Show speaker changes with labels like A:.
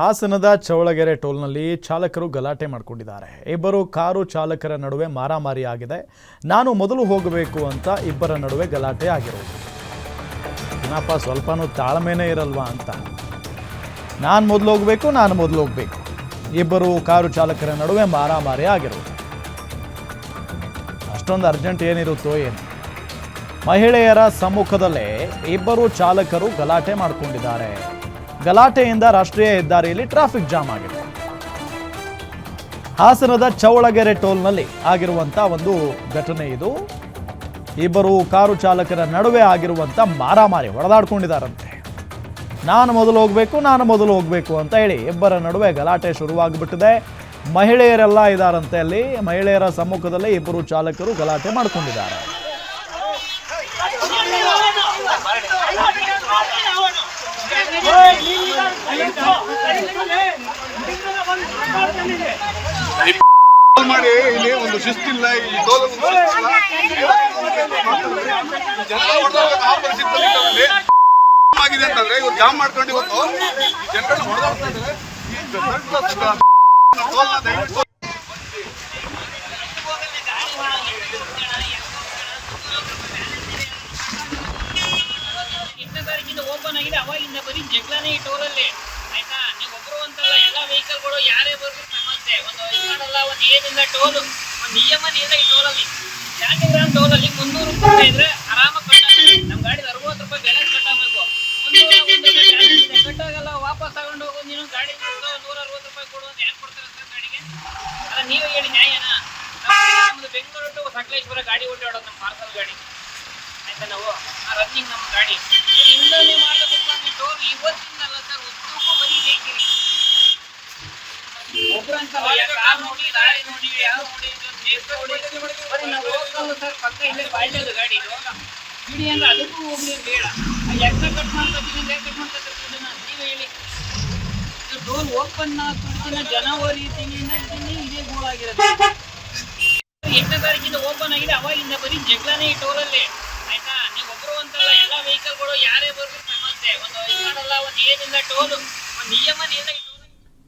A: ಹಾಸನದ ಚೌಳಗೆರೆ ಟೋಲ್ನಲ್ಲಿ ಚಾಲಕರು ಗಲಾಟೆ ಮಾಡಿಕೊಂಡಿದ್ದಾರೆ. ಇಬ್ಬರು ಕಾರು ಚಾಲಕರ ನಡುವೆ ಮಾರಾಮಾರಿ ಆಗಿದೆ. ನಾನು ಮೊದಲು ಹೋಗಬೇಕು ಅಂತ ಇಬ್ಬರ ನಡುವೆ ಗಲಾಟೆ ಆಗಿರೋದು. ಏನಪ್ಪ, ಸ್ವಲ್ಪನೂ ತಾಳ್ಮೆನೇ ಇರಲ್ವಾ ಅಂತ. ನಾನು ಮೊದಲು ಹೋಗಬೇಕು, ನಾನು ಮೊದಲು ಹೋಗಬೇಕು. ಇಬ್ಬರು ಕಾರು ಚಾಲಕರ ನಡುವೆ ಮಾರಾಮಾರಿ ಆಗಿರೋದು. ಅಷ್ಟೊಂದು ಅರ್ಜೆಂಟ್ ಏನಿರುತ್ತೋ ಏನು? ಮಹಿಳೆಯರ ಸಮ್ಮುಖದಲ್ಲೇ ಇಬ್ಬರು ಚಾಲಕರು ಗಲಾಟೆ ಮಾಡಿಕೊಂಡಿದ್ದಾರೆ. ಗಲಾಟೆಯಿಂದ ರಾಷ್ಟ್ರೀಯ ಹೆದ್ದಾರಿಯಲ್ಲಿ ಟ್ರಾಫಿಕ್ ಜಾಮ್ ಆಗಿದೆ. ಹಾಸನದ ಚೌಳಗೆರೆ ಟೋಲ್ನಲ್ಲಿ ಆಗಿರುವಂಥ ಒಂದು ಘಟನೆ ಇದು. ಇಬ್ಬರು ಕಾರು ಚಾಲಕರ ನಡುವೆ ಆಗಿರುವಂಥ ಮಾರಾಮಾರಿ ಹೊಡೆದಾಡ್ಕೊಂಡಿದ್ದಾರಂತೆ. ನಾನು ಮೊದಲು ಹೋಗಬೇಕು, ನಾನು ಮೊದಲು ಹೋಗಬೇಕು ಅಂತ ಹೇಳಿ ಇಬ್ಬರ ನಡುವೆ ಗಲಾಟೆ ಶುರುವಾಗಿಬಿಟ್ಟಿದೆ. ಮಹಿಳೆಯರೆಲ್ಲ ಇದಾರಂತೆ ಅಲ್ಲಿ. ಮಹಿಳೆಯರ ಸಮ್ಮುಖದಲ್ಲಿ ಇಬ್ಬರು ಚಾಲಕರು ಗಲಾಟೆ ಮಾಡ್ಕೊಂಡಿದ್ದಾರೆ
B: ಟೋಲ್ ಮಾಡಿ ಇಲ್ಲಿ ಒಂದು ಶಿಸ್ತಿಲ್ಲ ಇದ್ದವ್ರಲ್ಲಿ ಆಗಿದೆ ಅಂತಂದ್ರೆ ಇವ್ರು ಜಾಮ್ ಮಾಡ್ಕೊಂಡು ಇವತ್ತು
C: ಜನರನ್ನು ಓಪನ್ ಆಗಿದೆ. ಅವಾಗಿಂದ ಬರೀ ಜಗಳನೇ ಈ ಟೋಲಲ್ಲಿ ಒಬ್ರು ಅಂತಲ್ಲ ಎಲ್ಲ ವೆಹಿಕಲ್ಗಳು ಯಾರೇ ಬರ್ಬೇಕು ಸಮಸ್ಯೆ ಒಂದು ಇನ್ಕಲ್ಲ ಒಂದು ಏನಿಲ್ಲ ಟೋಲ್ ಒಂದು ನಿಯಮ ಇಲ್ಲ ಈ ಟೋಲಲ್ಲಿ ಶಾಂತಿಗ್ರಾಮ್ ಟೋಲಲ್ಲಿ ಮುನ್ನೂರು ರೂಪಾಯಿ ಇದ್ರೆ ಆರಾಮ ಕಟ್ಟಾಗುತ್ತೆ ನಮ್ಮ ಗಾಡಿ ಅರವತ್ತು ರೂಪಾಯಿ ಬೆಲೆ ಕಟ್ಟಬೇಕು ಮುನ್ನೂರ ಕಟ್ಟಾಗಲ್ಲ, ವಾಪಸ್ ತಗೊಂಡು ಹೋಗೋದು ನೀನು ಗಾಡಿ ನೂರ ಅರವತ್ತು ರೂಪಾಯಿ ಕೊಡು ಅಂತ ಯಾಕೆ ಕೊಡ್ತಾರೆ ಸರ್ ಗಾಡಿಗೆ? ಅಲ್ಲ, ನೀವೇ ಹೇಳಿ ನ್ಯಾಯನಾ. ನಮ್ದು ಬೆಂಗಳೂರು ಟು ಸಕಲೇಶ್ವರ ಗಾಡಿ ಓಡಾಡೋದು ನಮ್ಮ ಪಾರ್ಸಲ್ ಗಾಡಿ. ಆಯ್ತಾ ನಾವು? ಆ ರನ್ನಿಂಗ್ ನಮ್ಮ ಗಾಡಿ. ಇಂದ ನೀವು ಟೋಲ್ ಇವತ್ತಿಂದಲ್ಲ ಪಕ್ಕ ಅದಕ್ಕೂ ಬೇಡ ಕಟ್ ಹೇಳಿ ಟೋಲ್ ಓಪನ್ ಜನವರಿ ತಿಂಗಳಿಂದ ಇದನ್ನೇ ಇದೇ ಎಂಟನೇ ತಾರೀಕಿಂದ ಓಪನ್ ಆಗಿದೆ ಅವಾಗಿಂದ ಬರೀ ಜಗಳನೇ ಈ ಟೋಲಲ್ಲಿ ಆಯ್ತಾ? ನೀವು ಒಬ್ರು ಅಂತಲ್ಲ, ಎಲ್ಲ ವೆಹಿಕಲ್ಗಳು ಯಾರೇ ಬರ್ಬೇಕು ಸಮಸ್ಯೆ ಒಂದು ಒಂದು ಏನಿಲ್ಲ, ಟೋಲ್. ಒಂದು ಇಲ್ಲ ಈ